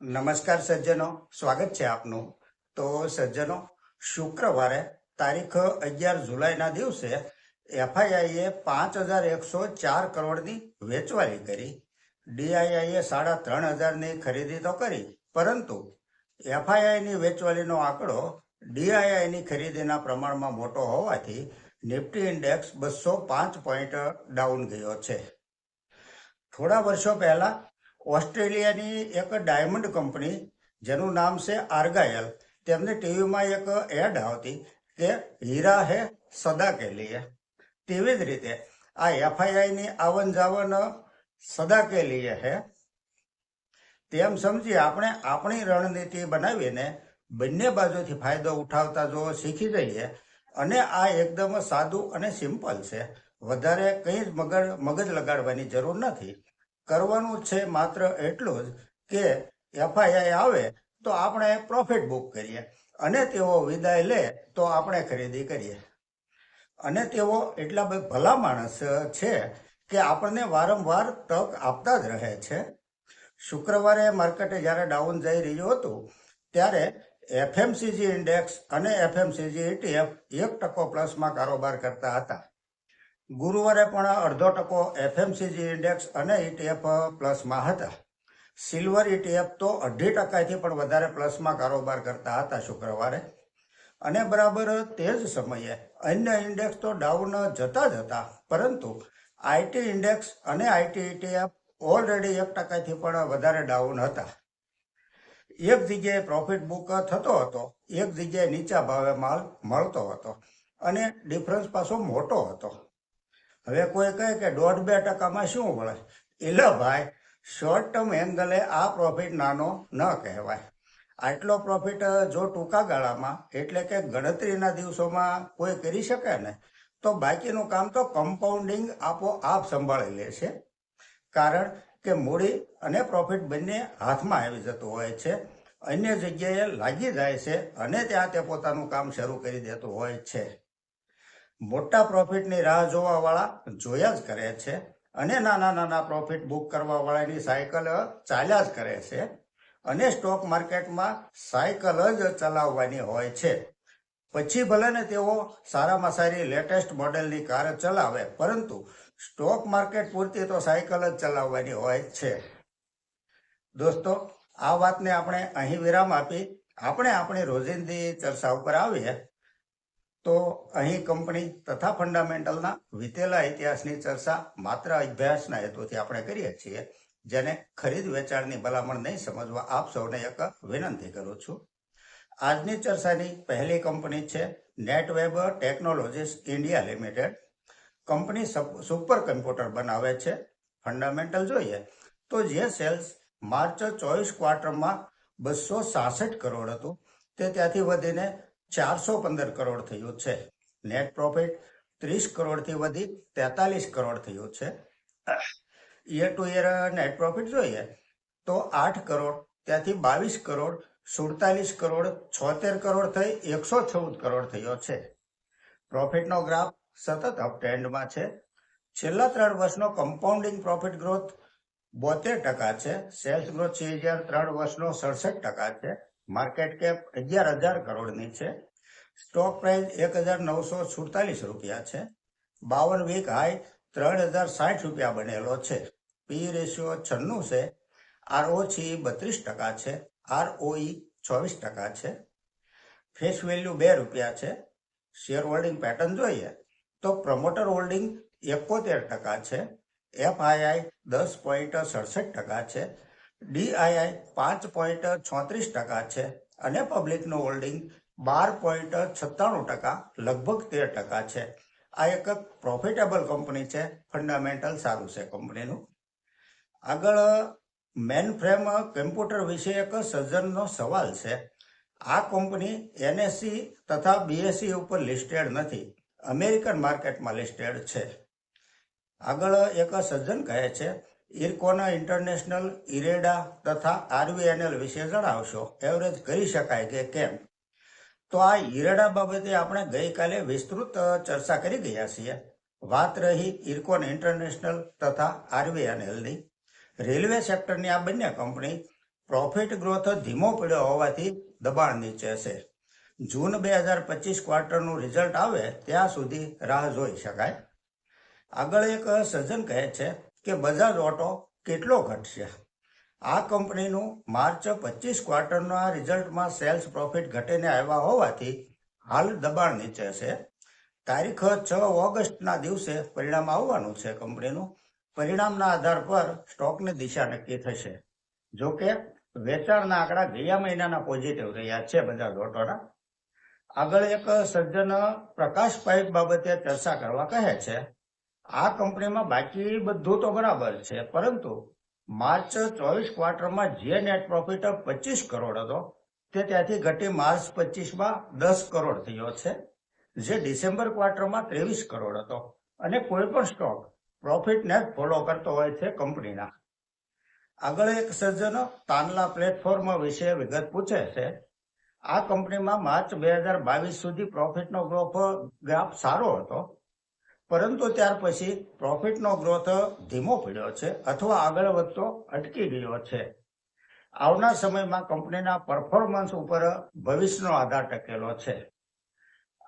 નમસ્કાર સજ્જનો, સ્વાગત છે આપનું. તો સજ્જનો, શુક્રવારે તારીખ અગિયાર જુલાઈના દિવસે એફઆઈઆઈએ પાંચ હજાર એકસો ચાર કરોડની વેચવાલી કરી. ડીઆઈઆઈએ સાડા ત્રણ હજારની ખરીદી તો કરી, પરંતુ એફઆઈઆઈની વેચવાલીનો આંકડો ડીઆઈઆઈની ખરીદીના પ્રમાણમાં મોટો હોવાથી નિફ્ટી ઇન્ડેક્સ બસો પાંચ પોઈન્ટ ડાઉન ગયો છે. થોડા વર્ષો પહેલા ઓસ્ટ્રેલિયાની એક ડાયમંડ કંપની, જેનું નામ છે આર્ગાયલ, તેમની ટીવીમાં એક એડ આવતી કે હીરા હે સદા કે લીએ. તેવી જ રીતે આ એફઆઈઆઈની આવન જાવન સદા કે લીએ હે. તેમ સમજી આપણે આપણી રણનીતિ બનાવીને બંને બાજુથી ફાયદો ઉઠાવતા જો શીખી જઈએ અને આ એકદમ સાદું અને સિમ્પલ છે. વધારે કંઈ જ મગજ મગજ લગાડવાની જરૂર નથી. કરવાનું છે માત્ર એટલું જ કે એફઆઈઆઈ આવે તો આપણે પ્રોફિટ બુક કરીએ. અને તેઓ વિદાય લે તો આપણે ખરીદી કરીએ. અને તેઓ એટલા ભલા માણસ છે કે આપણને વારંવાર તક આપતા જ રહે છે. શુક્રવારે માર્કેટે જ્યારે ડાઉન જઈ રહ્યું હતું, ત્યારે એફએમસીજી ઇન્ડેક્સ અને એફએમસીજી ETF એક ટકો પ્લસમાં કારોબાર કરતા હતા. ગુરુવારે પણ અડધો ટકો એફએમસીજી ઇન્ડેક્સ અને ઇટીએફ પ્લસમાં હતા. સિલ્વર ઇટીએફ તો અઢી ટકાથી પણ વધારે પ્લસમાં કારોબાર કરતા હતા શુક્રવારે. અને બરાબર તે જ સમયે અન્ય ઇન્ડેક્સ તો ડાઉન જતા જ હતા. પરંતુ આઈટી ઇન્ડેક્સ અને આઈટી ઇટીએફ ઓલરેડી એક ટકાથી પણ વધારે ડાઉન હતા. એક જગ્યાએ પ્રોફિટ બુક થતો હતો, એક જગ્યાએ નીચા ભાવે માલ મળતો હતો અને ડિફરન્સ પાછો મોટો હતો. હવે કોઈ કહે કે દોઢ બે ટકામાં શું મળે એટલે ભાઈ શોર્ટ ટર્મ એંગલે આ પ્રોફિટ નાનો ન કહેવાય. આટલો પ્રોફિટ જો ટૂંકા ગાળામાં, એટલે કે ગણતરીના દિવસોમાં કોઈ કરી શકે ને, તો બાકીનું કામ તો કમ્પાઉન્ડિંગ આપોઆપ સંભાળી લે છે. કારણ કે મૂડી અને પ્રોફિટ બંને હાથમાં આવી જતું હોય છે. અન્ય જગ્યાએ લાગી જાય છે અને ત્યાં તે પોતાનું કામ શરૂ કરી દેતું હોય છે. મોટા પ્રોફિટની રાહ જોવાવાળા જોયા જ કરે છે અને નાના નાના પ્રોફિટ બુક કરવા વાળાની સાયકલ ચાલ્યા જ કરે છે અને સ્ટોક માર્કેટમાં સાયકલ જ ચલાવવાની હોય છે. પછી ભલે ને તેઓ સારામાં સારી લેટેસ્ટ મોડેલની કાર ચલાવે, પરંતુ સ્ટોક માર્કેટ પૂરતી તો સાયકલ જ ચલાવવાની હોય છે. દોસ્તો, આ વાતને આપણે અહીં વિરામ આપી, આપણે આપણી રોજિંદી ચર્ચા ઉપર આવીએ. તો અહીં કંપની તથા ફંડામેન્ટલના વીતેલા ઇતિહાસની ચર્ચા માત્ર અભ્યાસના હેતુથી આપણે કરીએ છીએ, જેને ખરીદ વેચાણની ભલામણ નહીં સમજવા આપ સૌને એક વિનંતી કરું છું. આજની ચર્ચાની પહેલી કંપની છે Netweb Technologies India Limited. Company સપ- super computer બનાવે છે. ફંડામેન્ટલ જોઈએ તો જે સેલ્સ માર્ચ ચોવીસ ક્વાર્ટરમાં બસો સાસઠ કરોડ હતું, તે ત્યાંથી વધીને ચારસો પંદર કરોડ થયું છે. નેટ પ્રોફિટ ત્રીસ કરોડથી વધી તેતાલીસ કરોડ થયું છે. Year to year net profit જોઈએ તો આઠ કરોડ, ત્યાંથી બાવીસ કરોડ, સુડતાલીસ કરોડ, છોતેર કરોડ થઈ એકસો ચૌદ કરોડ થયો છે. પ્રોફિટનો ગ્રાફ સતત અપટ્રેન્ડમાં છે. છેલ્લા ત્રણ વર્ષનો કમ્પાઉન્ડિંગ પ્રોફિટ ગ્રોથ બોતેર ટકા છે. સેલ્સ ગ્રોથ છે ત્રણ વર્ષનો સડસઠ ટકા છે. માર્કેટ કેપ અગિયાર હજાર કરોડની છે. સ્ટોક પ્રાઇસ એક હજાર નવસો સુડતાલીસ રૂપિયા છે. બાવન વીક હાઈ ત્રણ હજાર સાઠ રૂપિયા બનેલો છે. પી રેશિયો છન્નું છે. આરઓછી બત્રીસ ટકા છે. આરઓઈ ચોવીસ ટકા છે. ફેસ વેલ્યુ બે રૂપિયા છે. શેર હોલ્ડિંગ પેટર્ન જોઈએ તો પ્રમોટર હોલ્ડિંગ એકોતેર ટકા છે. એફઆઈઆઈ દસ પોઈન્ટ સડસઠ ટકા છે. ડીઆઈઆઈ પાંચ પોઈન્ટ છોત્રીસ ટકા છે અને પબ્લિકનું હોલ્ડિંગ બાર પોઈન્ટ છત્તાણું ટકા, લગભગ તેર ટકા છે. આ એક પ્રોફિટેબલ કંપની છે ફંડામેન્ટલ સારું છે કંપનીનું આગળ મેન ફ્રેમ કમ્પ્યુટર વિશે એક સર્જનનો સવાલ છે. આ કંપની એનએસસી તથા બીએસસી ઉપર લિસ્ટેડ નથી. અમેરિકન માર્કેટમાં લિસ્ટેડ છે. આગળ એક સજ્જન કહે છે ઇરકોના ઇન્ટરનેશનલ ઇરેડા તથા આરવીએનએલ વિશે જણાવશો. એવરેજ કરી શકાય કે કેમ? તો આ ઈરેડા બાબતે આપણે ગઈકાલે વિસ્તૃત ચર્ચા કરી ગયા છીએ. વાત રહી ઇરકોન ઇન્ટરનેશનલ તથા આરવીએનએલની. રેલવે સેક્ટરની આ બંને કંપની પ્રોફિટ ગ્રોથ ધીમો પડ્યો હોવાથી દબાણ નીચે છે. જૂન બે હજાર પચીસ ક્વાર્ટરનું રિઝલ્ટ આવે ત્યાં સુધી રાહ જોઈ શકાય. આગળ એક સજ્જન કહે છે કે બજાજ ઓટો કેટલો ઘટશે? આ કંપનીનું માર્ચ પચીસ ક્વાર્ટરના રિઝલ્ટમાં સેલ્સ પ્રોફિટ ઘટીને આવ્યા હોવાથી હાલ દબાણ નીચે છે. તારીખ છ ઓગસ્ટના દિવસે પરિણામ આવવાનું છે કંપનીનું. પરિણામના આધાર પર સ્ટોકની દિશા નક્કી થશે. જો કે વેચાણના આંકડા ગયા મહિનાના પોઝિટિવ રહ્યા છે બજાજ ઓટોના. આગળ એક સજ્જન પ્રકાશ પાઇપ બાબતે ચર્ચા કરવા કહે છે. આ કંપનીમાં બાકી બધું તો બરાબર છે, પરંતુ માર્ચ ચોવીસ ક્વાર્ટરમાં જે નેટ પ્રોફિટ પચીસ કરોડ હતો, તે ત્યાંથી ઘટી માર્ચ પચીસમાં દસ કરોડ થયો છે, જે ડિસેમ્બર ક્વાર્ટરમાં ત્રેવીસ કરોડ હતો. અને કોઈ પણ સ્ટોક પ્રોફિટને ફોલો કરતો હોય છે કંપનીના. આગળ એક સજ્જનો તાનલા પ્લેટફોર્મ વિશે વિગત પૂછે છે, આ કંપનીમાં માર્ચ બે હજાર બાવીસ સુધી પ્રોફિટનો ગ્રોફ ગ્રાફ સારો હતો પરંતુ ત્યાર પછી પ્રોફિટનો ગ્રોથ ધીમો પડ્યો છે અથવા આગળ વધતો અટકી ગયો છે. આવના સમયમાં કંપનીના પરફોર્મન્સ ઉપર ભવિષ્યનો આધાર ટકેલો છે.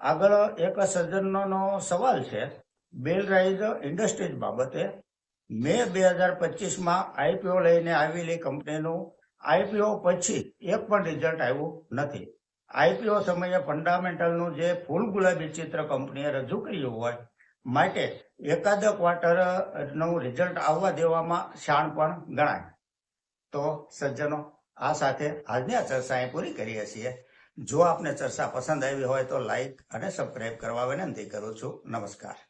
આગળ એક સજ્જનનો સવાલ છે. બેલ રાઇઝ ઇન્ડસ્ટ્રીઝ બાબતે મે બે હજાર પચીસમાં આઈપીઓ લઈને આવેલી કંપનીનું આઈપીઓ પછી એક પણ રિઝલ્ટ આવ્યું નથી. આઈપીઓ સમયે ફંડામેન્ટલનું જે ફૂલ ગુલાબી ચિત્ર કંપનીએ રજૂ કર્યું હોય માટે એકાદ ક્વાર્ટરનું રિઝલ્ટ આવવા દેવામાં શાણ પણ ગણાય. તો સજ્જનો, આ સાથે આજની આ ચર્ચા અહીં પૂરી કરીએ છીએ. જો આપને ચર્ચા પસંદ આવી હોય તો લાઈક અને સબસ્ક્રાઈબ કરવા વિનંતી કરું છું. નમસ્કાર.